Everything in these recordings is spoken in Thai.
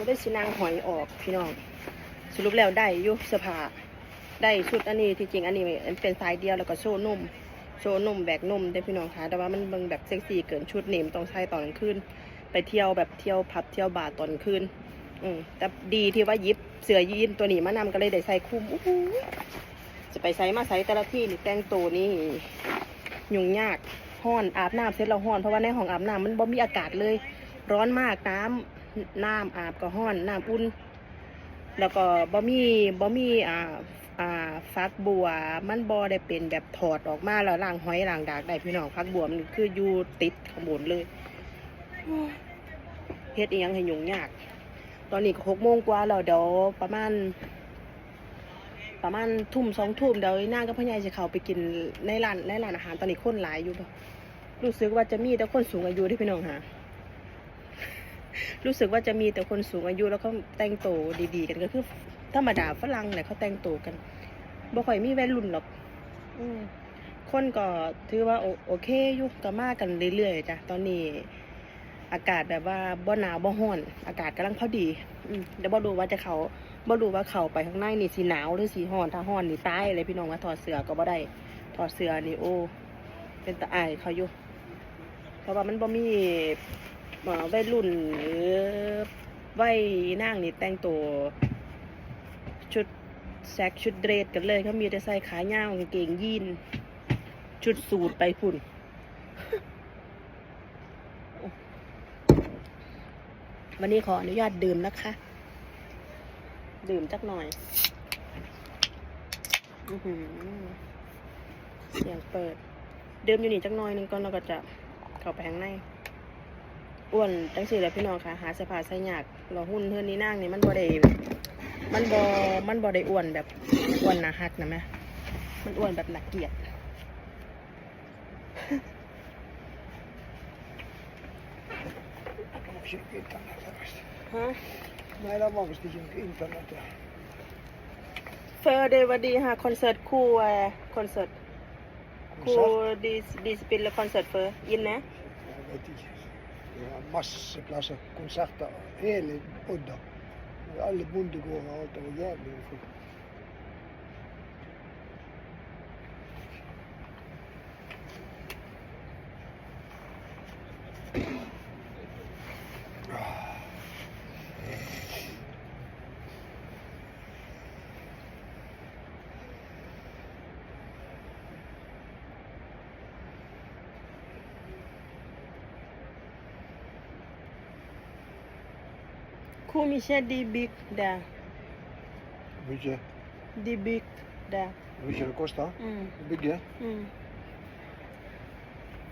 จะได้สินางหอยออกพี่น้อง สรุปแล้วได้ยุเสภาได้ชุดอันนี้ที่จริงอันนี้มันเป็นสายเดียวแล้วก็โชว์นุ่มโชว์นุ่มแบกนุ่มได้พี่น้องคะแต่ว่ามันเบิ่งแบบเซ็กซี่เกินชุดนี่มันต้องใช้ตอนกลางคืนไปเที่ยวแบบเที่ยวผับเที่ยวบาร์ตอนคืน อืมแต่ดีที่ว่ายิบเสื้อยีนตัวนี้มานำก็เลยได้ใส่คุ้มอู้จะไปใส่มาใส่แต่ละที่นี่แต่งตัวนี่ยุ่งยากห้อนอาบน้ำเสร็จแล้วห้อนเพราะว่าในห้องอาบน้ำมันบ่มีอากาศเลย ร้อนมากน้ำ น้ำอาบก็ห้อนน้ำอุ่น แล้วก็บ่มีบ่มีอ่าอ่าฟักบัวมันบ่ได้เป็นแบบถอดออกมาแล้วล้างหอยล้างดากได้พี่น้องฟักบัวมันคืออยู่ติดข้างบนเลยโอ้ยเฮ็ดอีหยังให้ยุ่งยาก ตอนนี้ก็หกโมงกว่าแล้วเดี๋ยวประมาณ ประมาณทุ่มสองทุ่มเดี๋ยวนางกับพ่อใหญ่จะเข้าไปกินในร้านในร้านอาหารตอนนี้คนหลายอยู่บ่รู้สึกว่าจะมีแต่คนสูงอายุที่พี่น้องหา รู้สึกว่าจะมีแต่คนสูงอายุแล้วก็แต่งตัวดีๆ กันก็คือธรรมดาฝรั่งเนี่ยเขาแต่งตัวกันบ่ค่อยมีวัยรุ่นหรอกอืมคนก็ถือว่าโอโอเคอยู่ก็มากันเรื่อยๆจ้ะตอนนี้อากาศแบบว่าบ่หนาวบ่ร้อนอากาศกำลังพอดี อืมเดี๋ยวบ่ดูว่าจะเขาบ่ดูว่าเขาไปข้างในนี่สีหนาวหรือสีร้อนถ้าร้อนนี่ตายเลยพี่น้องว่าถอดเสื้อก็บ่ได้ถอดเสื้อนี่โอ้เป็นตาอายเขาอยู่เพราะว่ามันบ่มีหมอ วัยรุ่นหรือวัยนั่งนี่แต่งตัวชุดแซกชุดเดรสกันเลยเขามีแต่ใส่ขายาวกางเกงยีน ชุดสูทไปพุ่นวันนี้ขออนุญาตดื่มนะคะ ดื่มจักหน่อยอือหือเสียงเปิด ดื่มอยู่นี่จักหน่อยหนึงก่อนแล้วก็จะเข้าไปข้างใน อ้วนจังสี่แหละพี่น้องค่ะ หาเสภาใส่ยากเราหุ่นเฮือนนี้นั่งนี่มันบ่ได้มันบ่มันบ่ได้อ้วนแบบอ้วนหนาหักนะแม่มันอ้วนแบบหนักเกียด Varför internet förresten? ฮะ Nej, det var visst inte internet. ja. เฟอร์เดวันดีฮะคอนเสิร์ตคู่เอ่อคอนเสิร์ตคู่ Konsert? ดีดีสปินและคอนเสิร์ตเฟอร์ยินนะ Jag vet inte. Vi har masse plasser. Konserter. Hele Odda. Alle bondegårder og alt. Det var jævlig fullt. Hvor Komisha di bigda. Mykje. der? bygda. Mykje det koster mm. å bygge? Mm.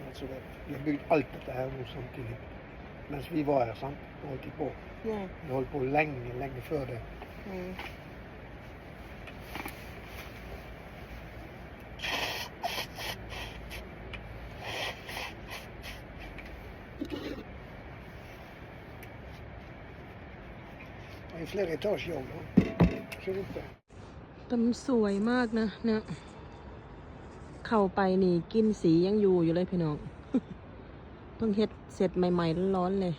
Altså, de har bygd alt dette her nå samtidig. Mens vi var her, sant? Og holdt på. Ja. Vi holdt på lenge, lenge før det. Mm. แต่มันสวยมากนะเนี่ยเข้าไปนี่กินสียังอยู่อยู่เลยพี่น้อง เพิ่งเฮ็ดเสร็จใหม่ๆร้อนๆเลย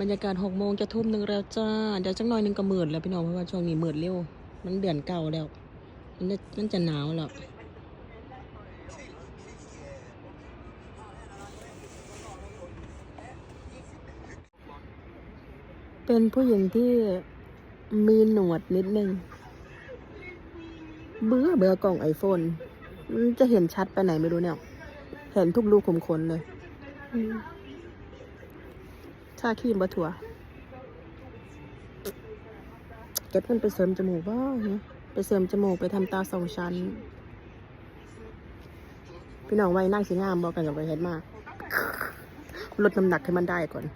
บรรยากาศหกโมงจะทุ่มหนึ่งแล้วจ้า เดี๋ยวจังหน่อยหนึ่งก็มืดแล้วพี่น้องเพราะว่าช่วงนี้หมืดเร็ว มันเดือนเก่าแล้ว มันจะมันจะหนาวแล้ว เป็นผู้หญิงที่มีหนวดนิดนึง เบื่อเบื่อกล่องไอโฟนจะเห็นชัดไปไหนไม่รู้เนี่ย เห็นทุกรูกขุมขนเลยชาครีมบะถั่วเก็บเงินไปเสริมจมูกบ้างนะไปเสริมจมูกไปทำตาสองชั้น พี่น้องไว้นั่งสีงามบอกกันกับไปเฮ็ดมาก ลดน้ำหนักให้มันได้ก่อน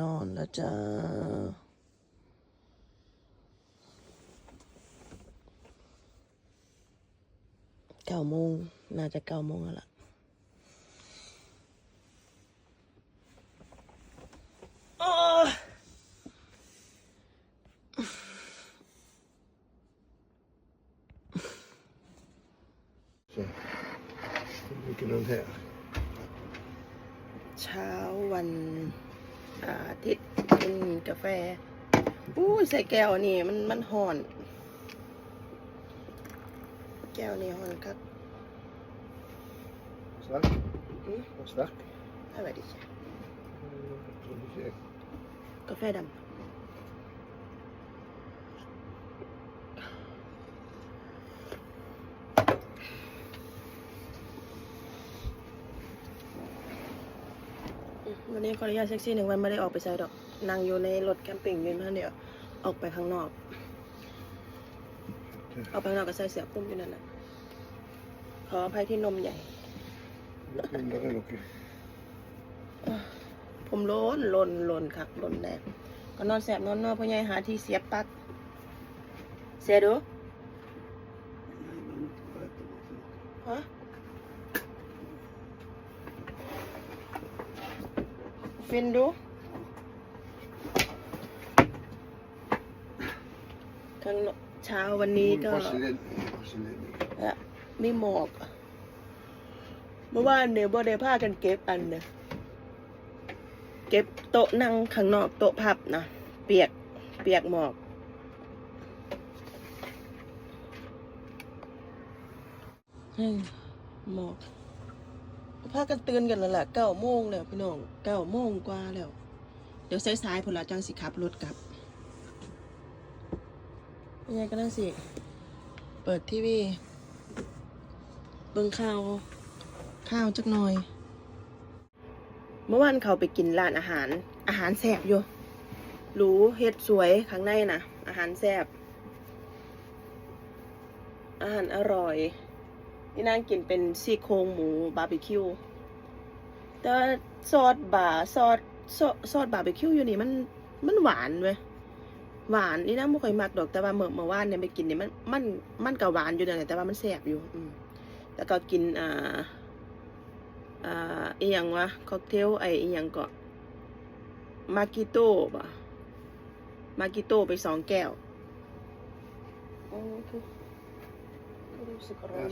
นอนแล้ว จ้าเก้าโมงน่าจะเก้าโมงแล้วล่ะโอ้ Så. drinker den här. เช้าวันอา ทิตย์กินกาแฟอู้ยใส่แก้วนี่มันมันห่อน แก้วนี่ห่อนครับ Stark? Mm. Vad stark? อะไรดิ Mm, กาแฟด วันนี้ขออนุญาตเซ็กซี่หนึ่งวันไม่ได้ออกไปใส่ดอกนั่งอยู่ในรถแคมปิ้งอยืนท่านเดียวออกไปข้างนอกออกไปข้างนอกก็ใส่เสื้อคลุมอยู่นั่นแหละขออภัยที่นมใหญ่ Undrar det dock. ผมโลนลนลนครับลนแน่ก็นอนแสบนอนนอนพ่อใหญ่หาที่เสียบปลั๊กเสียดูฮะ ฟินดูข้างนอกเช้าวันนี้ก็ Vaselin. Vaselin. อะมีหมอก เมื่อวานเนี่ยบ่ได้พากันเก็บอันเนี่ยเก็บโต๊ะนั่งข้างนอกโต๊ะพับนะ เปียก เปียกหมอกเฮ้ยหมอก พากันตื่นกันแล้วล่ะเก้าโมงแล้วพี่น้องเก้าโมงกว่าแล้ว เดี๋ยวสายๆพนละจังสิขับรถกลับยังไงก็นั่งสิ เปิดทีวีเบิ่งข่าวข้าวจักหน่อย เมื่อวานเขาไปกินร้านอาหาร อาหารแซ่บอยู่หรูเฮ็ดสวยข้างในนะอาหารแซ่บอาหารอร่อย นี่นางกินเป็นซี่โครงหมูบาร์บีคิวแต่ซอสบาร์ซอสซอสซอสบาร์บีคิวอยู่นี่มันมันหวานเว้ยหวานนี่นางไม่ค่อยมักดอกแต่ว่าเมื่อเมื่อวานเนี่ยไปกินเนี่ยมันมันมันก็หวานอยู่นั่นแหละแต่ว่ามันแซ่บอยู่ อืมแล้วก็กินอ่าอ่าอีหยังวะค็อกเทลไออีหยังก็มากิโต้ปะมากิโต้ไปสองแก้วโอ้คือ คือรู้สึกร้อ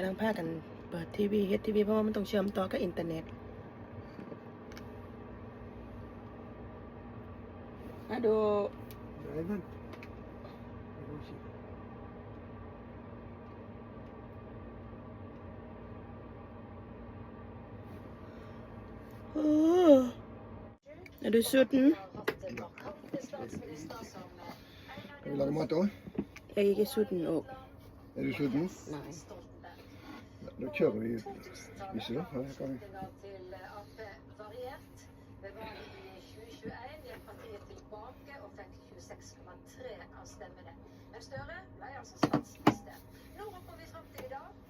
กำลังพากันเปิดทีวีเฮ็ดทีวีเพราะว่ามันต้องเชื่อมต่อกับอินเทอร์เน็ตมาดู Jajamän. เออมาดูชุดน Ska vi laga mat då? ไอ้กี่ชุดนออก Är du sugen? ห Nå kjører vi Visste du det? Kan vi. Det var i 2021 gikk partiet tilbake og fikk 26,3 av stemmene. Men Støre ble altså statsminister. Nå roper vi fram til i dag.